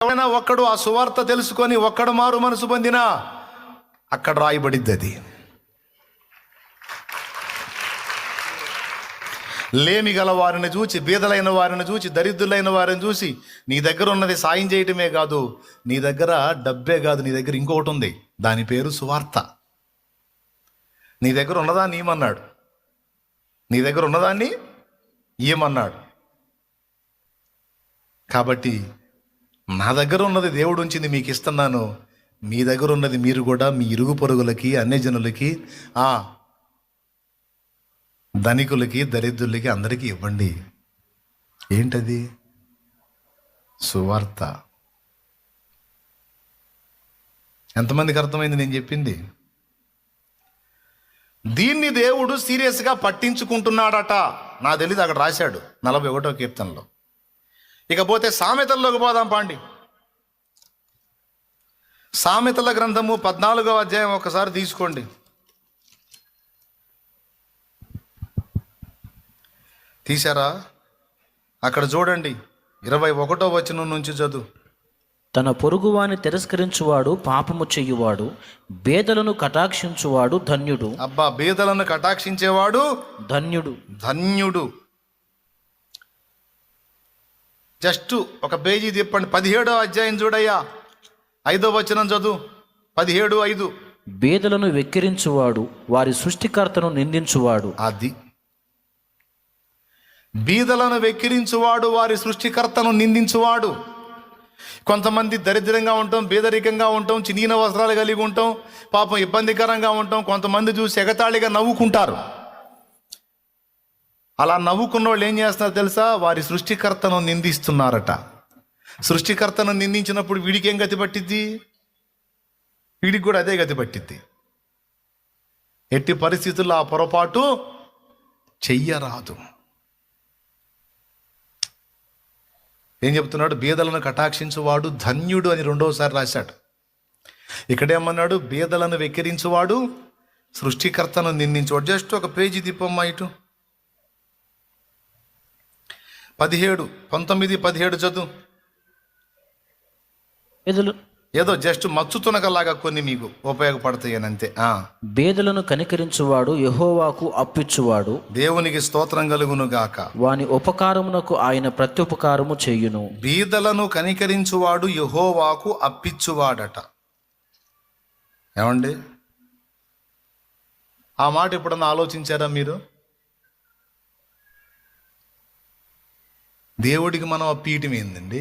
ఎవరైనా ఒక్కడు ఆ సువార్త తెలుసుకొని ఒక్కడు మారు మనసు పొందినా అక్కడ రాయబడిద్ది అది లేమి గల వారిని చూచి బీదలైన వారిని చూచి దరిద్రులైన వారిని చూసి నీ దగ్గర ఉన్నది సాయం చేయటమే కాదు నీ దగ్గర డబ్బే కాదు నీ దగ్గర ఇంకొకటి ఉంది. దాని పేరు సువార్త. నీ దగ్గర ఉన్నదాన్ని ఏమన్నాడు నీ దగ్గర ఉన్నదాన్ని ఏమన్నాడు కాబట్టి నా దగ్గర ఉన్నది దేవుడు ఉంచింది మీకు ఇస్తున్నాను. మీ దగ్గర ఉన్నది మీరు కూడా మీ ఇరుగు పొరుగులకి అన్యజనులకి ఆ ధనికులకి దరిద్రులకి అందరికీ ఇవ్వండి. ఏంటది? సువార్త. ఎంతమందికి అర్థమైంది నేను చెప్పింది? దీన్ని దేవుడు సీరియస్గా పట్టించుకుంటున్నాడట. నా తెలియదు అక్కడ రాశాడు నలభై ఒకటో కీర్తనలో. ఇకపోతే సామెతల్లోకి పోదాం పాండి. సామెతల గ్రంథము పద్నాలుగో అధ్యాయం ఒకసారి తీసుకోండి. తీశారా? అక్కడ చూడండి ఇరవై ఒకటో వచనం నుంచి చదువు. తన పొరుగువాని తిరస్కరించువాడు పాపము చెయ్యువాడు బేదలను కటాక్షించువాడు ధన్యుడు. అబ్బా బీదలను కటాక్షించేవాడు ధన్యుడు. ధన్యుడు. జస్ట్ ఒక పేజీ తిప్పండి. పదిహేడో అధ్యాయం చూడయ్యా. ఐదో వచనం చదువు. పదిహేడు ఐదు. బేదలను వెక్కిరించువాడు వారి సృష్టికర్తను నిందించువాడు. అది. బీదలను వెక్కిరించువాడు వారి సృష్టికర్తను నిందించువాడు. కొంతమంది దరిద్రంగా ఉంటాం బీదరికంగా ఉంటాం చినిగిన వస్త్రాలు కలిగి ఉంటాం పాపం ఇబ్బందికరంగా ఉంటాం కొంతమంది చూసి ఎగతాళిగా నవ్వుకుంటారు. అలా నవ్వుకున్న వాళ్ళు ఏం చేస్తున్నారు తెలుసా? వారి సృష్టికర్తను నిందిస్తున్నారట. సృష్టికర్తను నిందించినప్పుడు వీడికి ఏం గతి పట్టిద్ది? వీడికి కూడా అదే గతి పట్టిద్ది. ఎట్టి పరిస్థితుల్లో ఆ పొరపాటు చెయ్యరాదు. ఏం చెప్తున్నాడు? బీదలను కటాక్షించువాడు ధన్యుడు అని రెండవసారి రాశాడు. ఇక్కడేమన్నాడు? బీదలను వెక్కిరించువాడు సృష్టికర్తను నిందించువాడు. జస్ట్ ఒక పేజీ తిప్పమ్మా ఇటు. పదిహేడు పంతొమ్మిది పదిహేడు చదువు. బేదలు. ఏదో జస్ట్ మచ్చు తునకలాగా కొన్ని మీకు ఉపయోగపడతాయి అని అంతే ఆ. బేదలను కనికరించువాడు యెహోవాకు అప్పిచ్చువాడు. దేవునికి స్తోత్రం కలుగును గాక వాని ఉపకారమునకు ఆయన ప్రత్యుపకారము చేయును. బీదలను కనికరించువాడు యహోవాకు అప్పిచ్చువాడట. ఏమండి? ఆ మాట ఎప్పుడన్నా ఆలోచించారా మీరు? దేవుడికి మనం పీఠం ఏందండి?